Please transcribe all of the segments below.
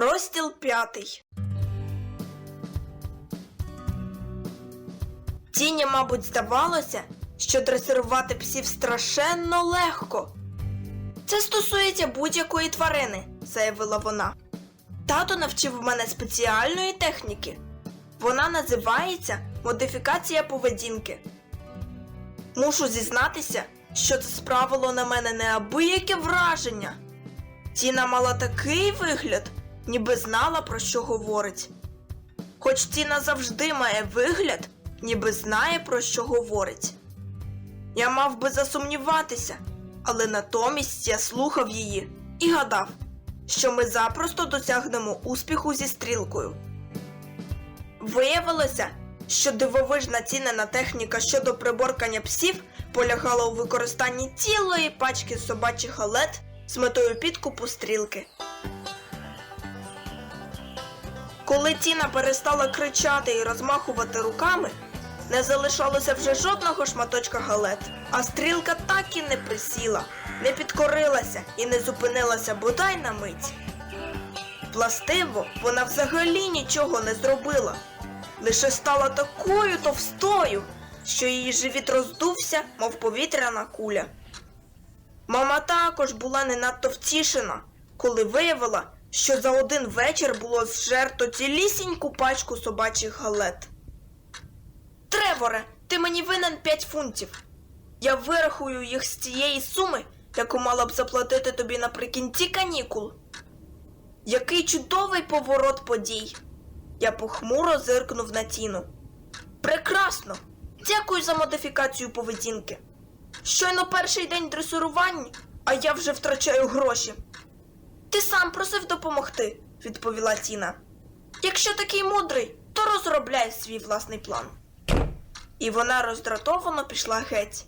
Розділ п'ятий. Тіні, мабуть, здавалося, що дресирувати псів страшенно легко. Це стосується будь-якої тварини, заявила вона. Тато навчив мене спеціальної техніки. Вона називається модифікація поведінки. Мушу зізнатися, що це справило на мене неабияке враження. Тіна мала такий вигляд, ніби знала, про що говорить. Хоч Тіна завжди має вигляд, ніби знає, про що говорить. Я мав би засумніватися, але натомість я слухав її і гадав, що ми запросто досягнемо успіху зі стрілкою. Виявилося, що дивовижна цінена техніка щодо приборкання псів полягала у використанні цілої пачки собачих галет з метою підкупу стрілки. Коли Тіна перестала кричати і розмахувати руками, не залишалося вже жодного шматочка галет, а стрілка так і не присіла, не підкорилася і не зупинилася бодай на мить. Властиво, вона взагалі нічого не зробила, лише стала такою товстою, що її живіт роздувся, мов повітряна куля. Мама також була не надто втішена, коли виявила, що за один вечір було зжерто цілісіньку пачку собачих галет. Треворе, ти мені винен 5 фунтів. Я вирахую їх з цієї суми, яку мала б заплатити тобі наприкінці канікул. Який чудовий поворот подій. Я похмуро зиркнув на тіну. Прекрасно! Дякую за модифікацію поведінки. Щойно перший день дресирування, а я вже втрачаю гроші. Ти сам просив допомогти, відповіла Тіна. Якщо такий мудрий, то розробляй свій власний план. І вона роздратовано пішла геть.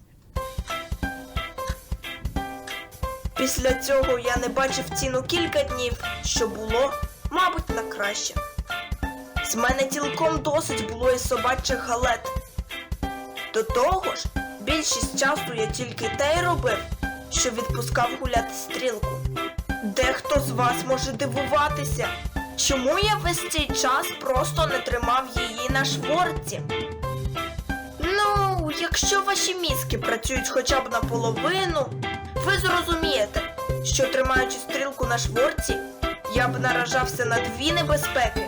Після цього я не бачив ціну кілька днів, що було, мабуть, на краще. З мене цілком досить було і собачих галет. До того ж, більшість часу я тільки те й робив, що відпускав гуляти стрілку. Дехто з вас може дивуватися, чому я весь цей час просто не тримав її на шворці. Ну, якщо ваші мізки працюють хоча б наполовину, ви зрозумієте, що тримаючи стрілку на шворці, я б наражався на дві небезпеки.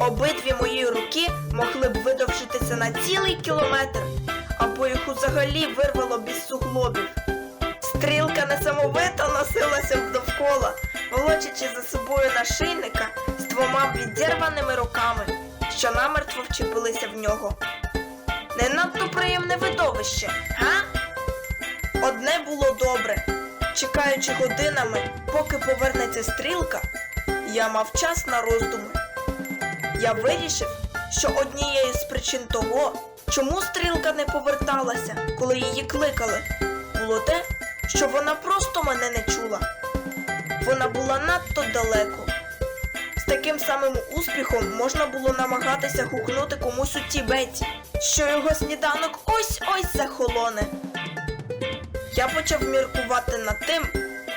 Обидві мої руки могли б видовжитися на цілий кілометр, або їх взагалі вирвало б із суглобів. Стрілка несамовито носилася довкола, волочачи за собою нашийника з двома відірваними руками, що намертво вчепилися в нього. Не надто приємне видовище, га? Одне було добре. Чекаючи годинами, поки повернеться стрілка, я мав час на роздуми. Я вирішив, що однією з причин того, чому стрілка не поверталася, коли її кликали, було те, що вона просто мене не чула. Вона була надто далеко. З таким самим успіхом можна було намагатися гукнути комусь у Тібеті, що його сніданок ось-ось захолоне. Я почав міркувати над тим,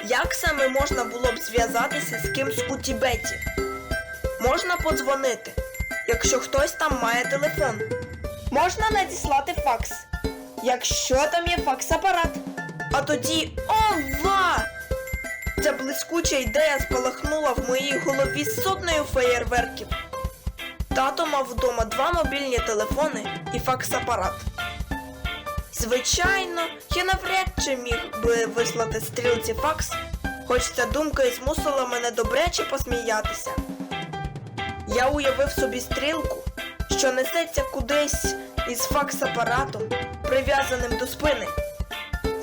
як саме можна було б зв'язатися з кимсь у Тібеті. Можна подзвонити, якщо хтось там має телефон. Можна надіслати факс, якщо там є факс-апарат. А тоді ова! Ця блискуча ідея спалахнула в моїй голові сотнею феєрверків. Тато мав вдома два мобільні телефони і факс-апарат. Звичайно, я навряд чи міг би вислати стрілці факс, хоч ця думка і змусила мене добряче посміятися. Я уявив собі стрілку, що несеться кудись із факс-апаратом, прив'язаним до спини.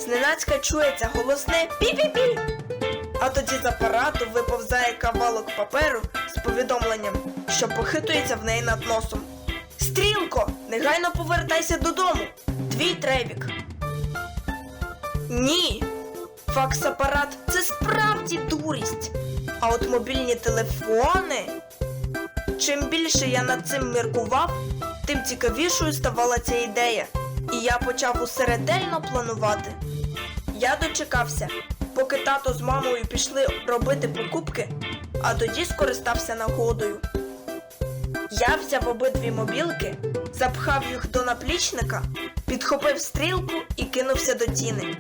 Зненацька чується голосне пі-пі-пі. А тоді з апарату виповзає кавалок паперу з повідомленням, що похитується в неї над носом. Стрілко, негайно повертайся додому. Твій требік. Ні. Факс-апарат це справді дурість. А от мобільні телефони. Чим більше я над цим міркував, тим цікавішою ставала ця ідея, і я почав усе ретельно планувати. Я дочекався, поки тато з мамою пішли робити покупки, а тоді скористався нагодою. Я взяв обидві мобілки, запхав їх до наплічника, підхопив стрілку і кинувся до тіни.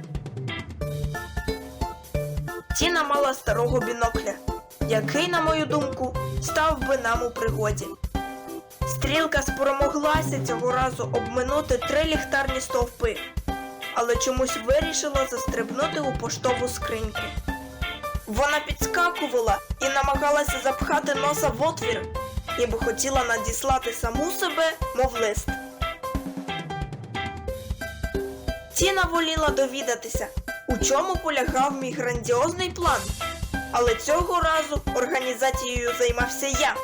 Тіна мала старого бінокля, який, на мою думку, став би нам у пригоді. Стрілка спромоглася цього разу обминути три ліхтарні стовпи, але чомусь вирішила застрибнути у поштову скриньку. Вона підскакувала і намагалася запхати носа в отвір, ніби хотіла надіслати саму себе, мов лист. Тіна воліла довідатися, у чому полягав мій грандіозний план. Але цього разу організацією займався я.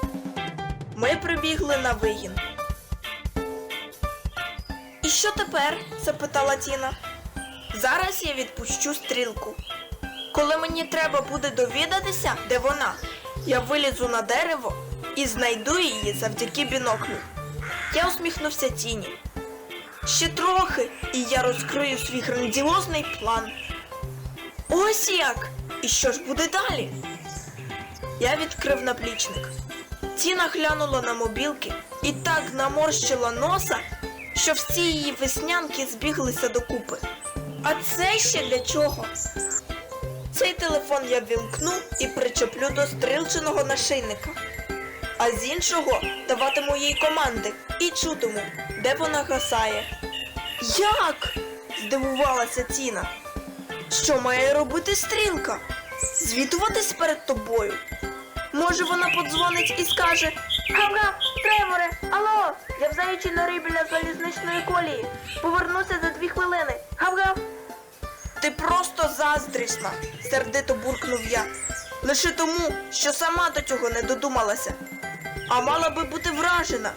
Ми прибігли на вигін. І що тепер? запитала Тіна. Зараз я відпущу стрілку. Коли мені треба буде довідатися, де вона, я вилізу на дерево і знайду її завдяки біноклю. Я усміхнувся тіні. Ще трохи, і я розкрию свій грандіозний план. Ось як! І що ж буде далі? Я відкрив наплічник. Тіна глянула на мобілки і так наморщила носа, що всі її веснянки збіглися докупи. А це ще для чого? Цей телефон я вімкну і причеплю до стрілченого нашийника. А з іншого даватиму їй команди і чутиму, де вона гасає. Як? здивувалася Тіна. Що має робити стрілка? Звітуватись перед тобою. Може, вона подзвонить і скаже Гав-гав, Треворе, алло, я в заячій норі біля залізничної колії. Повернуся за дві хвилини. Гав-гав. Ти просто заздрісна, сердито буркнув я. Лише тому, що сама до цього не додумалася. А мала би бути вражена.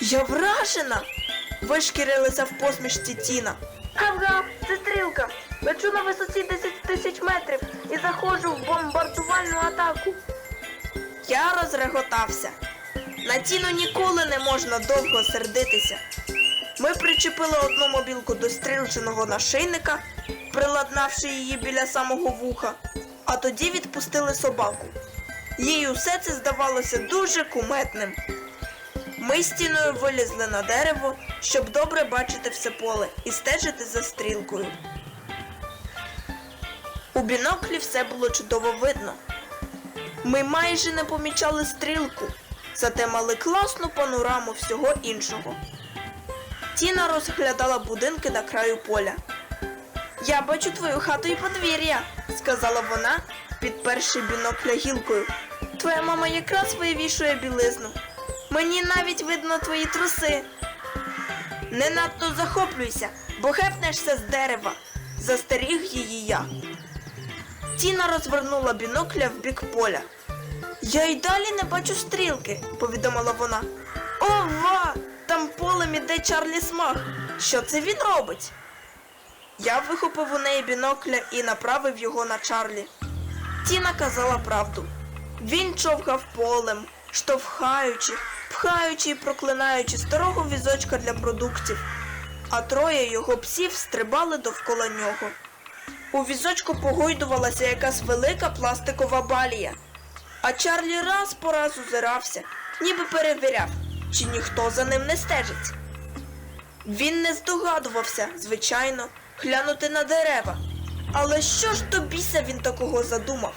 Я вражена. Вишкірилася в посмішці Тіна. Гав-гав, це стрілка. Лечу на висоті 10 тисяч метрів і заходжу в бомбардувальну атаку. Розреготався. На Тіну ніколи не можна довго сердитися. Ми причепили одну мобілку до стрілченого нашийника, приладнавши її біля самого вуха, а тоді відпустили собаку. Їй усе це здавалося дуже куметним. Ми з тіною вилізли на дерево, щоб добре бачити все поле і стежити за стрілкою. У біноклі все було чудово видно. Ми майже не помічали стрілку, зате мали класну панораму всього іншого. Тіна розглядала будинки на краю поля. Я бачу твою хату і подвір'я, сказала вона, підперши бінокля гілкою. Твоя мама якраз вивішує білизну. Мені навіть видно твої труси. Не надто захоплюйся, бо хепнешся з дерева, застеріг її я. Тіна розвернула бінокля в бік поля. Я й далі не бачу стрілки, повідомила вона. Ова! Там полем іде Чарлі Смах. Що це він робить? Я вихопив у неї бінокля і направив його на Чарлі. Тіна казала правду. Він човгав полем, штовхаючи, пхаючи і проклинаючи старого візочка для продуктів, а троє його псів стрибали довкола нього. У візочку погойдувалася якась велика пластикова балія, а Чарлі раз по раз озирався, ніби перевіряв, чи ніхто за ним не стежить. Він не здогадувався, звичайно, глянути на дерева. Але що ж до біса він такого задумав?